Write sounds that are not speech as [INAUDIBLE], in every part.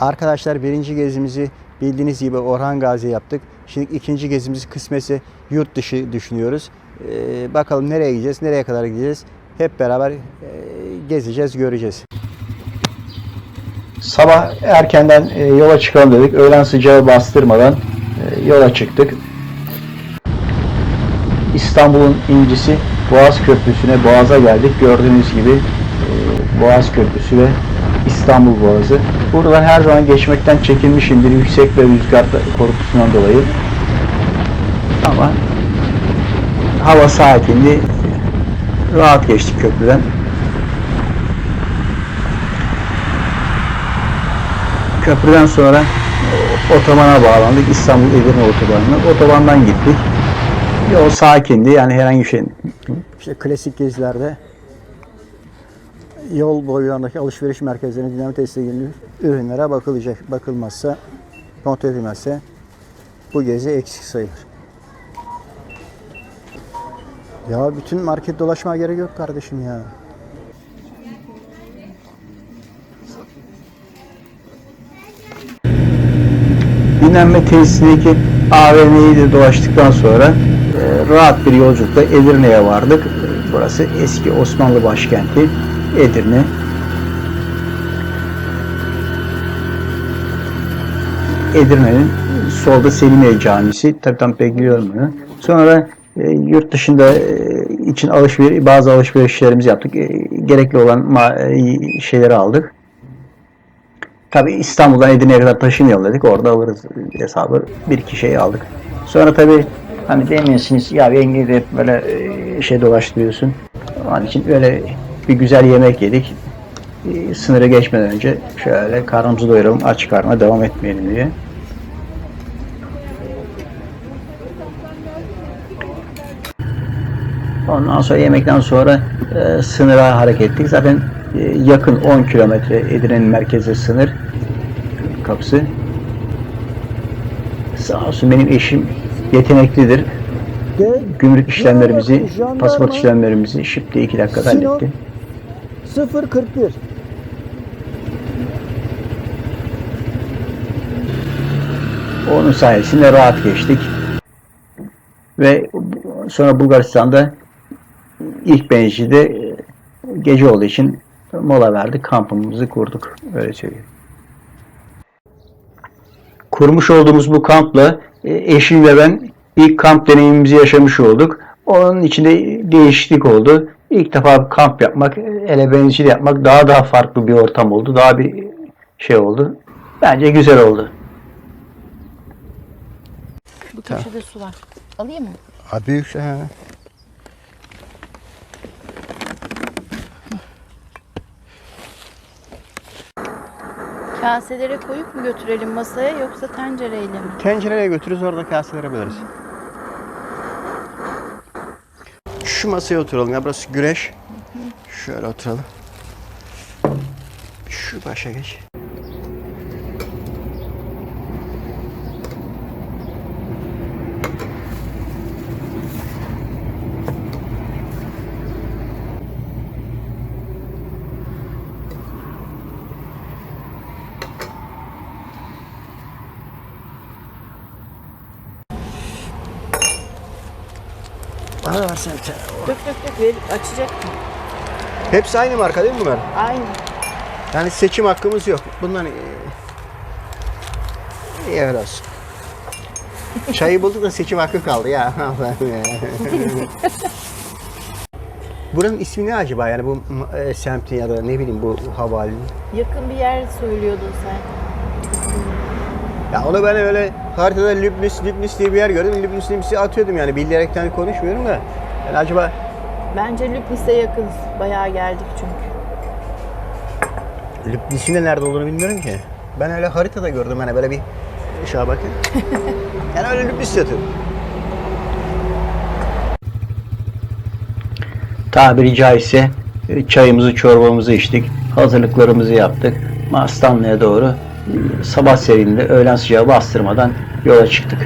Arkadaşlar birinci gezimizi bildiğiniz gibi Orhan Gazi yaptık. Şimdi ikinci gezimiz kısmetse yurt dışı düşünüyoruz. Ee, bakalım nereye gideceğiz, nereye kadar gideceğiz. Hep beraber e, gezeceğiz, göreceğiz. Sabah erkenden e, yola çıkalım dedik. Öğlen sıcağı bastırmadan e, yola çıktık. İstanbul'un incisi Boğaz Köprüsü'ne, Boğaz'a geldik. Gördüğünüz gibi e, Boğaz Köprüsü ve İstanbul Boğazı. Buradan her zaman geçmekten çekinmişimdir yüksek ve rüzgar korkusundan dolayı. Ama hava saatinde rahat geçtik köprüden. Köprüden sonra otobana bağlandık. İstanbul Edirne otobanına. Otobandan gittik. Yol sakindi yani herhangi bir şey. İşte klasik gezilerde yol boylarındaki alışveriş merkezlerine dinamit destekli ürünlere bakılacak. Bakılmazsa, kontrol edilmezse bu gezi eksik sayılır. Ya bütün market dolaşmaya gerek yok kardeşim ya. dinlenme tesisindeki AVM'yi de dolaştıktan sonra e, rahat bir yolculukla Edirne'ye vardık. E, Burası eski Osmanlı başkenti Edirne. Edirne'nin solda Selimiye Camisi. Tabii tam pek biliyorum bunu. Sonra e, yurt dışında e, için alışveriş, bazı alışverişlerimizi yaptık. E, gerekli olan e, şeyleri aldık. Tabi İstanbul'dan Edirne'ye kadar taşımayalım dedik. Orada alırız hesabı. Bir iki şey aldık. Sonra tabi hani demiyorsunuz ya yenge de hep böyle e, şey dolaştırıyorsun. Onun için öyle bir güzel yemek yedik. E, Sınırı geçmeden önce şöyle karnımızı doyuralım aç karnına devam etmeyelim diye. Ondan sonra yemekten sonra e, sınıra hareket ettik. Zaten e, yakın 10 kilometre Edirne'nin merkezi sınır kapısı. Sağ olsun benim eşim yeteneklidir. Gümrük işlemlerimizi, pasaport işlemlerimizi şıpta 2 dakikada halletti. 041. Onun sayesinde rahat geçtik. Ve sonra Bulgaristan'da ilk Benji'de e, gece olduğu için mola verdik. Kampımızı kurduk. Öyle söyleyeyim. Kurmuş olduğumuz bu kampla e, eşim ve ben ilk kamp deneyimimizi yaşamış olduk. Onun içinde değişiklik oldu. İlk defa kamp yapmak, ele benzici yapmak daha daha farklı bir ortam oldu. Daha bir şey oldu. Bence güzel oldu. Bu köşede su var. Alayım mı? Ha büyük şey. Kaselere koyup mu götürelim masaya yoksa tencereyle mi? Tencereye götürürüz orada kaselere böleriz. Şu masaya oturalım ya burası güneş. Şöyle oturalım. Şu başa geç. Versene bir tane. Dök dök dök verip açacak mı? Hepsi aynı marka değil mi bunlar? Aynı. Yani seçim hakkımız yok. Bundan iyi, iyi öyle olsun. Çayı bulduk da seçim hakkı kaldı ya. Allah'ım [LAUGHS] ya. Buranın ismi ne acaba? Yani bu e, semtin ya da ne bileyim bu havalinin. Yakın bir yer söylüyordun sen. Ya onu ben öyle haritada Lübnüs, Lübnüs diye bir yer gördüm. Lübnüs Lübnüs'ü atıyordum yani bilerekten konuşmuyorum da. Yani acaba Bence Lübnis'e yakınız. Bayağı geldik çünkü. Lübnüs'ün de nerede olduğunu bilmiyorum ki. Ben öyle haritada gördüm hani böyle bir şuna bakın. [LAUGHS] yani öyle Lübnüs yatıyor. Tabiri caizse e, çayımızı çorbamızı içtik. Hazırlıklarımızı yaptık. Mastanlı'ya doğru sabah serinliğinde öğlen sıcağı bastırmadan yola çıktık.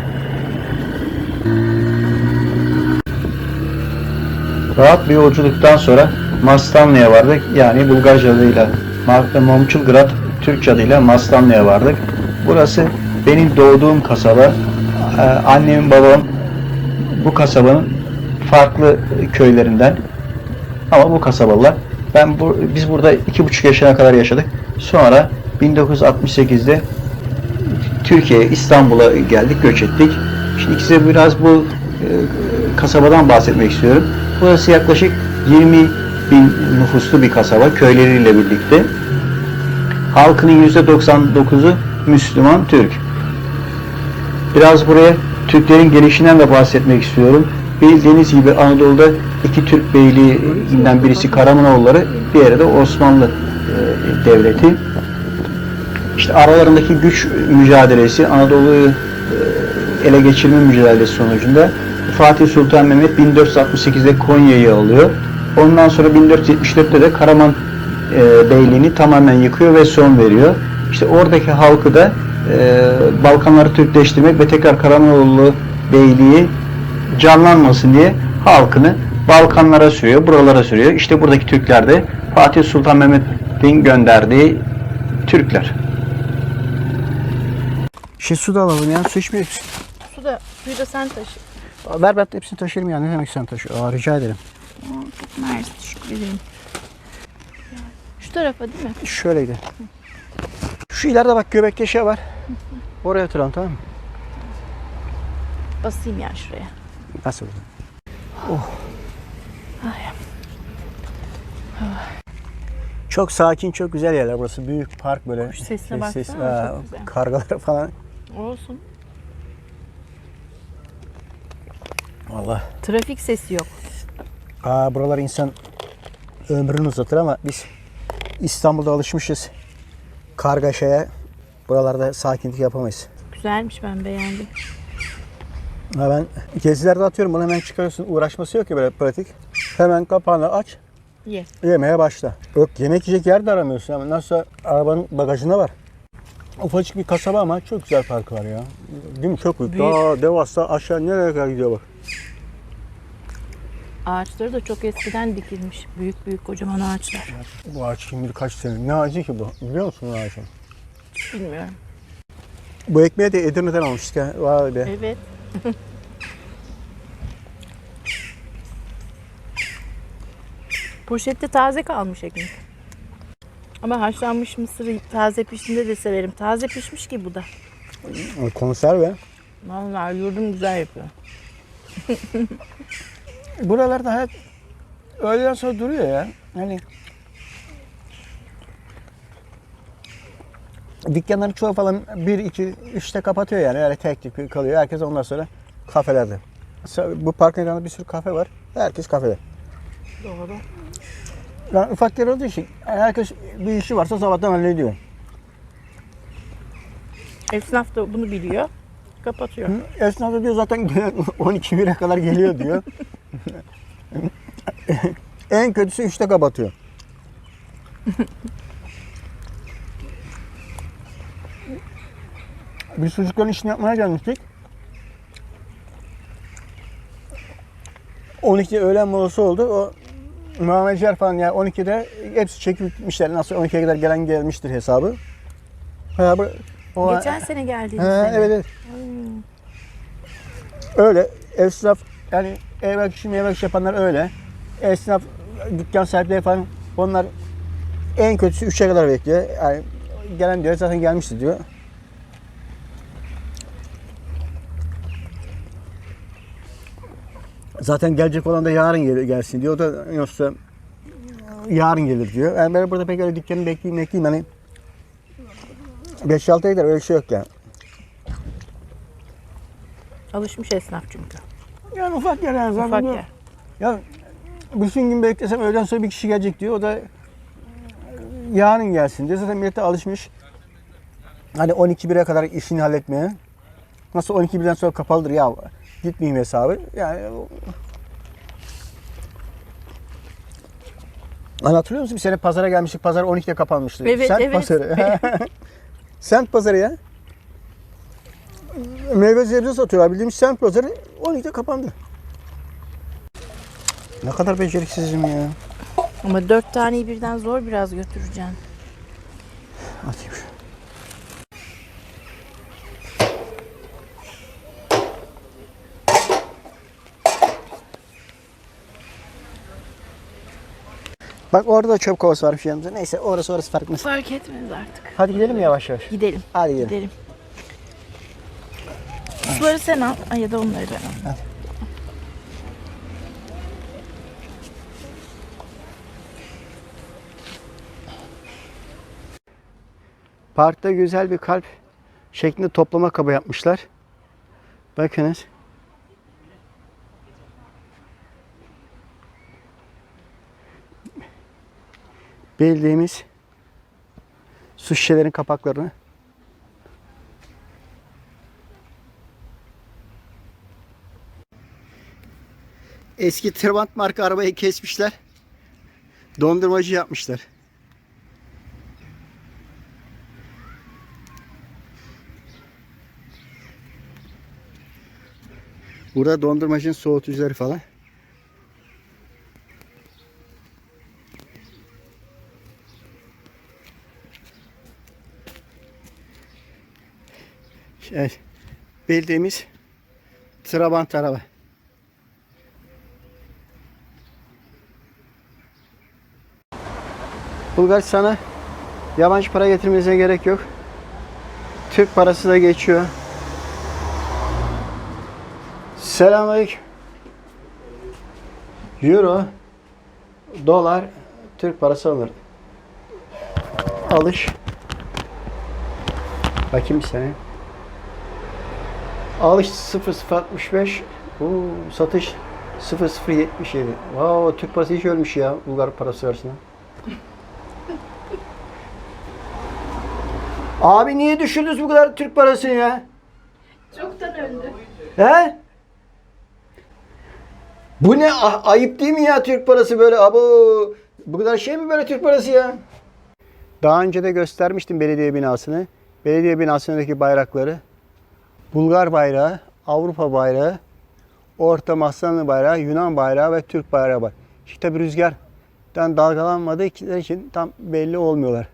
Rahat bir yolculuktan sonra Mastanlı'ya vardık. Yani Bulgarca adıyla Momçulgrad Türk adıyla Maslanlı'ya vardık. Burası benim doğduğum kasaba. Ee, Annem babam bu kasabanın farklı köylerinden ama bu kasabalılar. Ben bu, biz burada iki buçuk yaşına kadar yaşadık. Sonra 1968'de Türkiye, İstanbul'a geldik, göç ettik. Şimdi size biraz bu e, kasabadan bahsetmek istiyorum. Burası yaklaşık 20 bin nüfuslu bir kasaba, köyleriyle birlikte. Halkının %99'u Müslüman, Türk. Biraz buraya Türklerin gelişinden de bahsetmek istiyorum. Bildiğiniz gibi Anadolu'da iki Türk beyliğinden birisi Karamanoğulları, diğeri de Osmanlı e, Devleti. İşte aralarındaki güç mücadelesi, Anadolu'yu e, ele geçirme mücadelesi sonucunda Fatih Sultan Mehmet 1468'de Konya'yı alıyor. Ondan sonra 1474'te de Karaman e, Beyliğini tamamen yıkıyor ve son veriyor. İşte oradaki halkı da e, Balkanları Türkleştirmek ve tekrar Karamanoğlu Beyliği canlanmasın diye halkını Balkanlara sürüyor, buralara sürüyor. İşte buradaki Türkler de Fatih Sultan Mehmet'in gönderdiği Türkler. Şey su da alalım ya. Su içmiyor musun? Su da, suyu da sen taşı. Ver ben hepsini taşırım ya. Ne demek sen taşı? Aa, rica ederim. Çok mersi, teşekkür ederim. Şu tarafa değil mi? Şöyleydi. Şu ileride bak göbek köşe var. Oraya oturalım tamam mı? Basayım ya şuraya. Nasıl oldu? Çok sakin, çok güzel yerler burası. Büyük park böyle. Kuş sesine Ses- baksana, ses- aa. Kargalar falan. Olsun. Vallahi. Trafik sesi yok. Aa, buralar insan ömrünü uzatır ama biz İstanbul'da alışmışız. Kargaşaya. Buralarda sakinlik yapamayız. Güzelmiş ben beğendim. Ha ben gezilerde atıyorum bunu hemen çıkarıyorsun. Uğraşması yok ki böyle pratik. Hemen kapağını aç. Ye. Yemeye başla. Yok yemek yiyecek yer de aramıyorsun. Ama nasıl arabanın bagajında var. Ufacık bir kasaba ama çok güzel park var ya. Değil mi? Çok büyük. Büyük. Daha devasa aşağı nereye kadar gidiyor bak. Ağaçları da çok eskiden dikilmiş. Büyük büyük kocaman ağaçlar. Bu ağaç bilir kaç sene. Ne ağacı ki bu? Biliyor musun bu ağacı? Bilmiyorum. Bu ekmeği de Edirne'den almıştık ha. Vay be. Evet. [LAUGHS] Poşette taze kalmış ekmek. Ama haşlanmış mısırı taze piştiğinde de severim. Taze pişmiş ki bu da. Konserve. Vallahi yurdum güzel yapıyor. [LAUGHS] Buralarda hayat öğleden sonra duruyor ya. Hani dükkanların çoğu falan 1, 2, 3'te kapatıyor yani. Öyle tek tük kalıyor. Herkes ondan sonra kafelerde. Bu parkın yanında bir sürü kafe var. Herkes kafede. Doğru. Yani ufak yer olduğu için herkes bir işi varsa sabahtan hallediyor. Esnaf da bunu biliyor. Kapatıyor. Esnaf da diyor zaten [LAUGHS] 12 bire kadar geliyor diyor. [LAUGHS] en kötüsü 3'te kapatıyor. [LAUGHS] Biz çocukların işini yapmaya gelmiştik. 12 öğlen molası oldu. O muameleciler falan ya 12'de hepsi çekip gitmişler. Nasıl 12'ye kadar gelen gelmiştir hesabı. Ha, bu, o, Geçen sene geldiğiniz Ha, sene. evet evet. Öyle esnaf yani evrak işi mevrak işi yapanlar öyle. Esnaf dükkan sahipleri falan onlar en kötüsü 3'e kadar bekliyor. Yani gelen diyor zaten gelmişti diyor. Zaten gelecek olan da yarın gel- gelsin diyor. O da yoksa yarın gelir diyor. Yani ben burada pek öyle dükkanı bekleyeyim bekleyeyim hani 5-6 ay gider öyle şey yok yani. Alışmış esnaf çünkü. Yani ufak yer yani zaten. Ufak bu- yer. Ya bütün gün beklesem öğleden sonra bir kişi gelecek diyor. O da yarın gelsin diyor. Zaten millete alışmış. Hani 12 bire kadar işini halletmeye. Nasıl 12 birden sonra kapalıdır ya gitmeyeyim hesabı. Yani hatırlıyor musun bir sene pazara gelmiştik. Pazar 12'de kapanmıştı. Evet, Semt evet. pazarı. [LAUGHS] [LAUGHS] semt pazarı ya. Meyve sebze satıyorlar. Bildiğimiz semt pazarı 12'de kapandı. Ne kadar beceriksizim ya. Ama dört taneyi birden zor biraz götüreceksin. Atayım şu. Bak orada da çöp kovası varmış yanımızda. Neyse orası orası fark etmez. Fark etmez artık. Hadi gidelim mi yavaş yavaş? Gidelim. Hadi gidelim. Gidelim. Suları sen al. Ay, ya da onları ben al. Parkta güzel bir kalp şeklinde toplama kabı yapmışlar. Bakınız. Bildiğimiz su şişelerin kapaklarını Eski Trabant marka arabayı kesmişler. Dondurmacı yapmışlar. Burada dondurmacının soğutucuları falan. Evet. Bildiğimiz Trabant araba. Bulgaristan'a yabancı para getirmenize gerek yok. Türk parası da geçiyor. Selamünaleyküm. Euro, dolar, Türk parası alır. Alış. Bakayım bir. Alış 0065. Oo, satış 0077. Wow, Türk parası hiç ölmüş ya Bulgar parası karşısında. [LAUGHS] Abi niye düşürdünüz bu kadar Türk parasını ya? Çoktan öldü. He? Bu ne Ah, ayıp değil mi ya Türk parası böyle abo bu kadar şey mi böyle Türk parası ya? Daha önce de göstermiştim belediye binasını. Belediye binasındaki bayrakları. Bulgar bayrağı, Avrupa bayrağı, Orta Mahsanlı bayrağı, Yunan bayrağı ve Türk bayrağı var. İşte tabi rüzgardan dalgalanmadığı için tam belli olmuyorlar.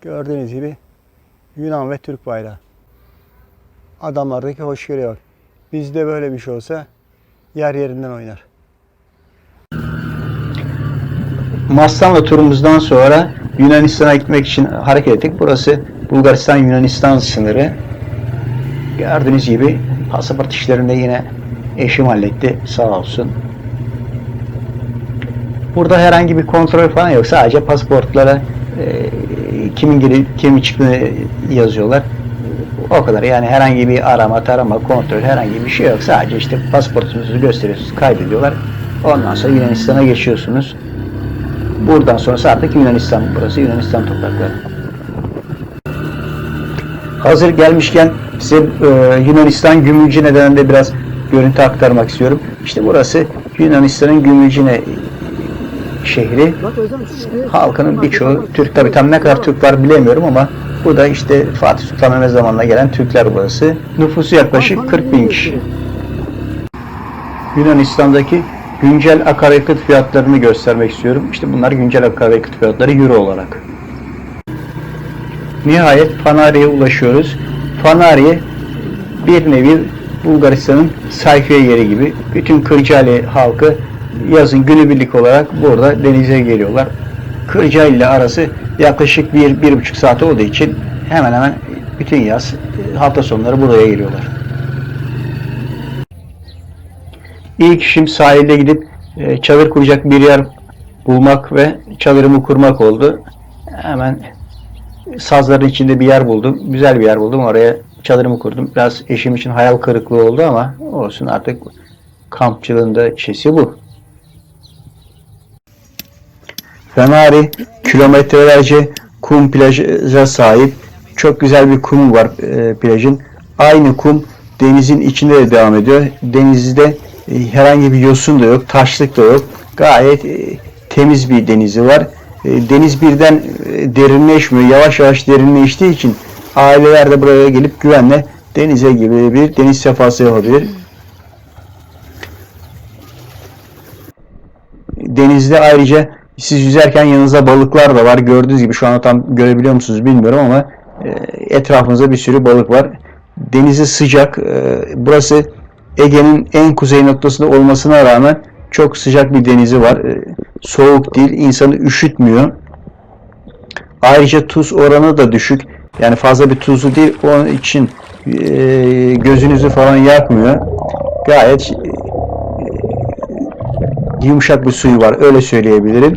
Gördüğünüz gibi Yunan ve Türk bayrağı. Adamlardaki hoşgörüye bak. Bizde böyle bir şey olsa yer yerinden oynar. Maslanlı turumuzdan sonra Yunanistan'a gitmek için hareket ettik. Burası Bulgaristan-Yunanistan sınırı. Gördüğünüz gibi pasaport işlerini yine eşim halletti sağ olsun. Burada herhangi bir kontrol falan yok. Sadece pasaportlara e, kimin girip kimin çıktığını yazıyorlar. O kadar yani herhangi bir arama, tarama, kontrol herhangi bir şey yok. Sadece işte pasaportunuzu gösteriyorsunuz, kaydediyorlar. Ondan sonra Yunanistan'a geçiyorsunuz. Buradan sonrası artık Yunanistan burası. Yunanistan toprakları. Hazır gelmişken size e, Yunanistan Gümülcine'den de biraz görüntü aktarmak istiyorum. İşte burası Yunanistan'ın Gümülcine şehri. Halkının birçoğu Türk tabi tam ne kadar Türk var bilemiyorum ama bu da işte Fatih Sultan Mehmet zamanına gelen Türkler burası. Nüfusu yaklaşık 40 bin kişi. Yunanistan'daki güncel akaryakıt fiyatlarını göstermek istiyorum. İşte bunlar güncel akaryakıt fiyatları euro olarak. Nihayet Fanari'ye ulaşıyoruz. Fanari bir nevi Bulgaristan'ın sayfiye yeri gibi. Bütün Kırcaali halkı yazın günübirlik olarak burada denize geliyorlar. Kırcaali ile arası yaklaşık bir, bir buçuk saat olduğu için hemen hemen bütün yaz hafta sonları buraya geliyorlar. İlk işim sahilde gidip e, çadır kuracak bir yer bulmak ve çadırımı kurmak oldu. Hemen sazların içinde bir yer buldum. Güzel bir yer buldum. Oraya çadırımı kurdum. Biraz eşim için hayal kırıklığı oldu ama olsun artık kampçılığın da çesi bu. Fenari kilometrelerce kum plaja sahip. Çok güzel bir kum var e, plajın. Aynı kum denizin içinde de devam ediyor. Denizde e, herhangi bir yosun da yok, taşlık da yok. Gayet e, temiz bir denizi var. E, deniz birden e, derinleşmiyor. Yavaş yavaş derinleştiği için aileler de buraya gelip güvenle denize gibi bir deniz sefası yapabilir. Denizde ayrıca Siz yüzerken yanınızda balıklar da var. Gördüğünüz gibi şu anda tam görebiliyor musunuz bilmiyorum ama e, etrafınızda bir sürü balık var. Denizi sıcak. Burası Ege'nin en kuzey noktasında olmasına rağmen çok sıcak bir denizi var. E, soğuk değil, insanı üşütmüyor. Ayrıca tuz oranı da düşük. Yani fazla bir tuzlu değil. Onun için e, gözünüzü falan yakmıyor. Gayet e, yumuşak bir suyu var. Öyle söyleyebilirim.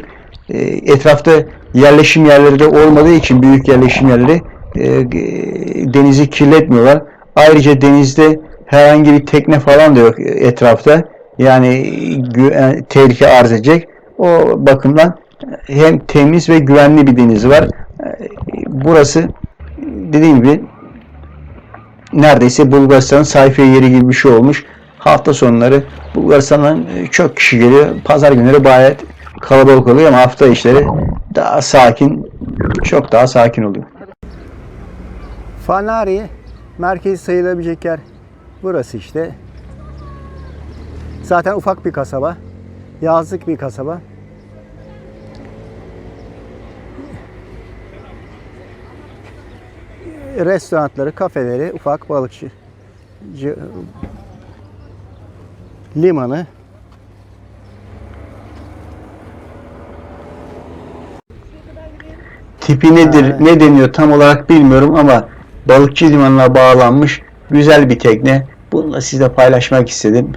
E, etrafta yerleşim yerleri de olmadığı için büyük yerleşim yerleri e, e, denizi kirletmiyorlar. Ayrıca denizde herhangi bir tekne falan da yok etrafta. Yani e, tehlike arz edecek. O bakımdan hem temiz ve güvenli bir deniz var. E, Burası dediğim gibi neredeyse Bulgaristan'ın sayfiye yeri gibi bir şey olmuş. Hafta sonları Bulgaristan'dan e, çok kişi geliyor. Pazar günleri gayet kalabalık oluyor ama hafta işleri daha sakin, çok daha sakin oluyor. Fanari merkezi sayılabilecek yer burası işte. Zaten ufak bir kasaba. Yazlık bir kasaba. Restoranları, kafeleri, ufak balıkçı limanı. Tipi nedir, Ha. ne deniyor tam olarak bilmiyorum ama balıkçı limanına bağlanmış güzel bir tekne. Bunu da sizle paylaşmak istedim.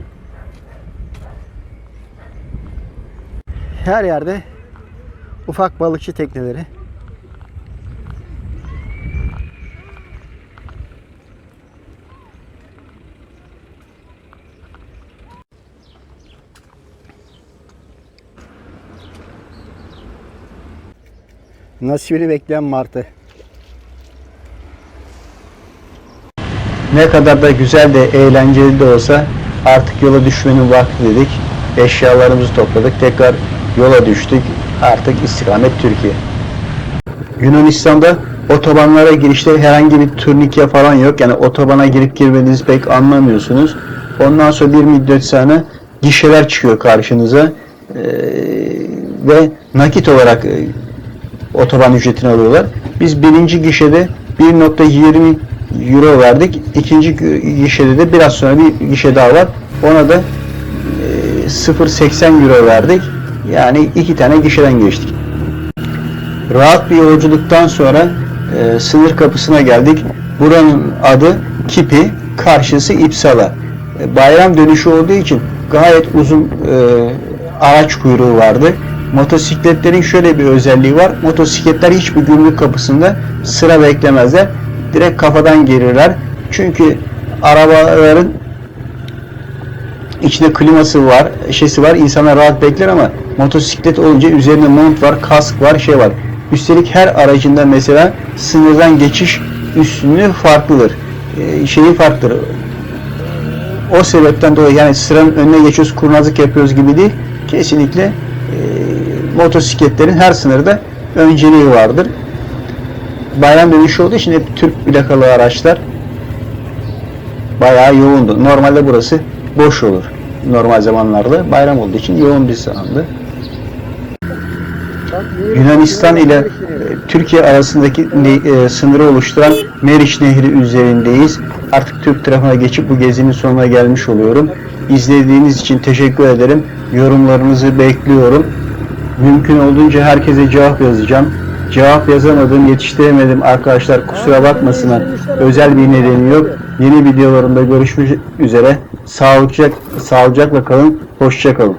Her yerde ufak balıkçı tekneleri. Nasibini bekleyen martı. Ne kadar da güzel de eğlenceli de olsa artık yola düşmenin vakti dedik. Eşyalarımızı topladık. Tekrar yola düştük. Artık istikamet Türkiye. Yunanistan'da otobanlara girişte herhangi bir turnike falan yok. Yani otobana girip girmediğinizi pek anlamıyorsunuz. Ondan sonra bir müddet sonra gişeler çıkıyor karşınıza. Ee, ve nakit olarak e, otoban ücretini alıyorlar. Biz birinci gişede 1.20 euro verdik. İkinci gişede de biraz sonra bir gişe daha var. Ona da e, 0.80 euro verdik. Yani iki tane gişeden geçtik. Rahat bir yolculuktan sonra e, sınır kapısına geldik. Buranın adı Kipi, karşısı İpsala. E, bayram dönüşü olduğu için gayet uzun e, araç kuyruğu vardı. Motosikletlerin şöyle bir özelliği var. Motosikletler hiçbir gümrük kapısında sıra beklemezler. Direkt kafadan gelirler. Çünkü arabaların içinde kliması var, şeysi var. İnsanlar rahat bekler ama motosiklet olunca üzerinde mont var, kask var, şey var. Üstelik her aracında mesela sınırdan geçiş üstünlüğü farklıdır. Ee, şeyi farklıdır. O sebepten dolayı yani sıranın önüne geçiyoruz, kurnazlık yapıyoruz gibi değil. Kesinlikle e, motosikletlerin her sınırda önceliği vardır. Bayram dönüşü olduğu için hep Türk plakalı araçlar bayağı yoğundu. Normalde burası boş olur. Normal zamanlarda bayram olduğu için yoğun bir zamandı. Yunanistan ile e, Türkiye arasındaki e, sınırı oluşturan Meriç Nehri üzerindeyiz. Artık Türk tarafına geçip bu gezinin sonuna gelmiş oluyorum. İzlediğiniz için teşekkür ederim. Yorumlarınızı bekliyorum. Mümkün olduğunca herkese cevap yazacağım. Cevap yazamadım, yetiştiremedim arkadaşlar kusura bakmasınlar. Özel bir nedeni yok. Yeni videolarımda görüşmek üzere. Sağlıcak, sağlıcakla kalın. Hoşça kalın.